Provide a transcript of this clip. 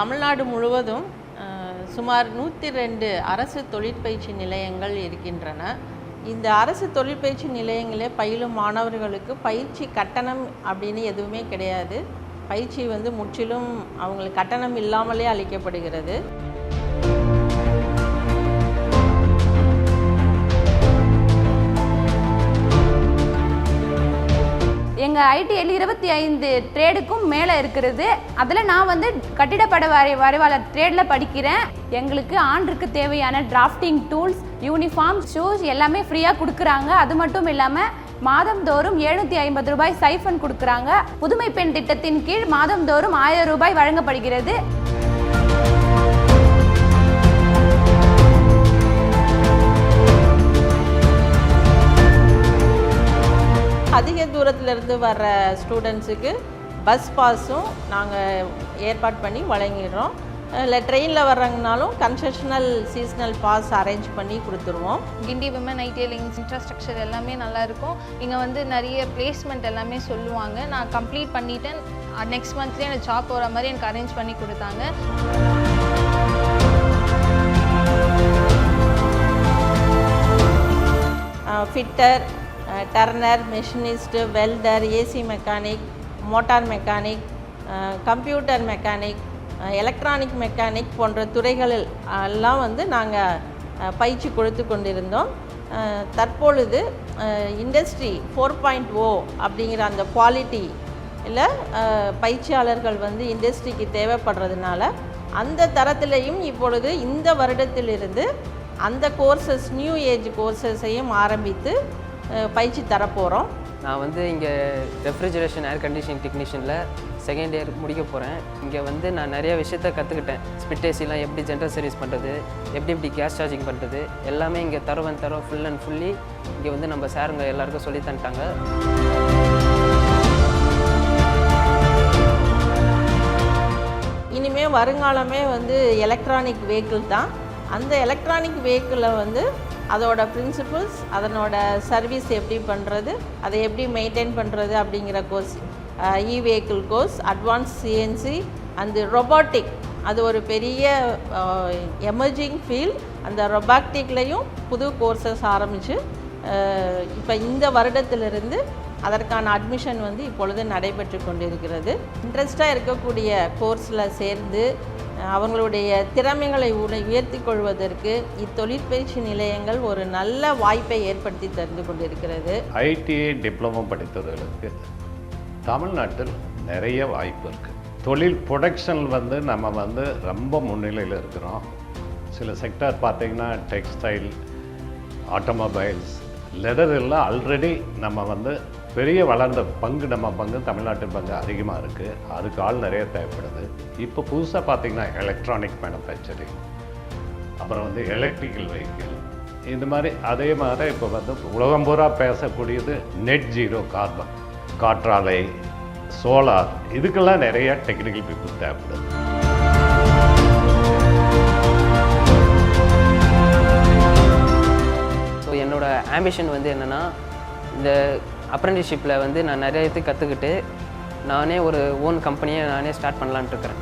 தமிழ்நாடு முழுவதும் சுமார் நூற்றி ரெண்டு அரசு தொழிற்பயிற்சி நிலையங்கள் இருக்கின்றன. இந்த அரசு தொழிற்பயிற்சி நிலையங்களே பயிலும் மாணவர்களுக்கு பயிற்சி கட்டணம் அப்படின்னு எதுவுமே கிடையாது. பயிற்சி வந்து முற்றிலும் அவங்களுக்கு கட்டணம் இல்லாமலே அளிக்கப்படுகிறது. எங்கள் ஐடிஐயில் இருபத்தி ஐந்து ட்ரேடுக்கும் மேலே இருக்கிறது. அதில் நான் வந்து கட்டிடப்பட வரை வரைவாளர் ட்ரேடில் படிக்கிறேன். எங்களுக்கு ஆண்டுக்கு தேவையான டிராஃப்டிங் டூல்ஸ் யூனிஃபார்ம் ஷூஸ் எல்லாமே ஃப்ரீயாக கொடுக்குறாங்க. அது மட்டும் இல்லாமல் மாதந்தோறும் எழுநூற்றி ஐம்பது ரூபாய் சைஃபன் கொடுக்குறாங்க. புதுமை பெண் திட்டத்தின் கீழ் மாதந்தோறும் ஆயிரம் ரூபாய் வழங்கப்படுகிறது. அதிக தூரத்திலிருந்து வர்ற ஸ்டூடெண்ட்ஸுக்கு பஸ் பாஸும் நாங்கள் ஏற்பாடு பண்ணி வழங்கிடுறோம். இல்லை ட்ரெயினில் வர்றாங்கனாலும் கன்செஷனல் சீசனல் பாஸ் அரேஞ்ச் பண்ணி கொடுத்துருவோம். கிண்டி விமன் ஐடிஎல்லிங்ஸ் இன்ஃப்ராஸ்ட்ரக்சர் எல்லாமே நல்லா இருக்கும். இங்கே வந்து நிறைய பிளேஸ்மெண்ட் எல்லாமே சொல்லுவாங்க. நான் கம்ப்ளீட் பண்ணிட்டேன். நெக்ஸ்ட் மந்த்லேயே எனக்கு ஜாப் போகிற மாதிரி எனக்கு அரேஞ்ச் பண்ணி கொடுத்தாங்க. Fitter turner machinist welder AC mechanic motor mechanic computer mechanic electronic mechanic போன்ற துறைகளில் எல்லாம் வந்து நாங்கள் பயிற்சி கொடுத்து கொண்டிருந்தோம். தற்பொழுது இண்டஸ்ட்ரி ஃபோர் பாயிண்ட் ஓ அப்படிங்கிற அந்த குவாலிட்டி இல்லை பயிற்சியாளர்கள் வந்து இண்டஸ்ட்ரிக்கு தேவைப்படுறதுனால அந்த தரத்திலையும் இப்பொழுது இந்த வருடத்திலிருந்து அந்த கோர்சஸ் நியூ ஏஜ் கோர்சஸையும் ஆரம்பித்து பயிற்சி தரப்போகிறோம் நான் வந்து இங்கே ரெஃப்ரிஜரேஷன் ஏர் கண்டிஷனிங் டெக்னீஷியனில் செகண்ட் இயர் முடிக்க போகிறேன் இங்கே வந்து நான் நிறைய விஷயத்த கற்றுக்கிட்டேன் ஸ்பிட் ஏசிலாம் எப்படி ஜென்ரல் சர்வீஸ் பண்ணுறது எப்படி எப்படி கேஸ் சார்ஜிங் பண்ணுறது எல்லாமே இங்கே தரவன் தரம் ஃபுல் அண்ட் ஃபுல்லி இங்கே வந்து நம்ம சாருங்க எல்லாருக்கும் சொல்லி தந்துட்டாங்க. இனிமே வருங்காலமே வந்து எலக்ட்ரானிக் வெஹிக்கிள் தான். அந்த எலக்ட்ரானிக் வெஹிக்கிளை வந்து அதோட பிரின்சிபல்ஸ் அதனோட சர்வீஸ் எப்படி பண்ணுறது அதை எப்படி மெயின்டைன் பண்ணுறது அப்படிங்கிற course e vehicle course advance CNC அந்த ரொபாட்டிக் அது ஒரு பெரிய எமர்ஜிங் ஃபீல்ட் அந்த ரொபாட்டிக்லேயும் புது கோர்சஸ் ஆரம்பித்து இப்போ இந்த வருடத்திலிருந்து அதற்கான அட்மிஷன் வந்து இப்பொழுது நடைபெற்று கொண்டிருக்கிறது. இன்ட்ரெஸ்டாக இருக்கக்கூடிய கோர்ஸில் சேர்ந்து அவங்களுடைய திறமைகளை உயர்த்தி கொள்வதற்கு இத்தொழிற்பயிற்சி நிலையங்கள் ஒரு நல்ல வாய்ப்பை ஏற்படுத்தி தந்து கொண்டிருக்கிறது. ஐடிஐ டிப்ளமோ படித்தவர்களுக்கு தமிழ்நாட்டில் நிறைய வாய்ப்பு இருக்குது தொழில் ப்ரொடக்ஷன் வந்து நம்ம வந்து ரொம்ப முன்னிலையில் இருக்கிறோம். சில செக்டார் பார்த்திங்கன்னா டெக்ஸ்டைல் ஆட்டோமொபைல்ஸ் லெதர் எல்லாம் ஆல்ரெடி நம்ம வந்து பெரிய வளர்ந்த பங்கு நம்ம பங்கு தமிழ்நாட்டு பங்கு அதிகமாக இருக்குது அதுக்கு ஆள் நிறைய தேவைப்படுது. இப்போ புதுசாக பார்த்திங்கன்னா எலக்ட்ரானிக் மேனுஃபேக்சரிங் அப்புறம் வந்து எலக்ட்ரிக்கல் வெஹிக்கிள் இந்த மாதிரி அதே மாதிரி இப்போ வந்து உலகம் பூரா பேசக்கூடியது நெட் ஜீரோ கார்பன் காற்றாலை சோலார் இதுக்கெல்லாம் நிறைய டெக்னிக்கல் பீப்புள் தேவைப்படுது. ஸோ என்னோட ஆம்பிஷன் வந்து என்னென்னா இந்த அப்ரெண்டிஷிப்பில் வந்து நான் நிறைய இது கற்றுக்கிட்டு நானே ஒரு ஓன் கம்பெனியை நானே ஸ்டார்ட் பண்ணலான்ட்டு இருக்கிறேன்.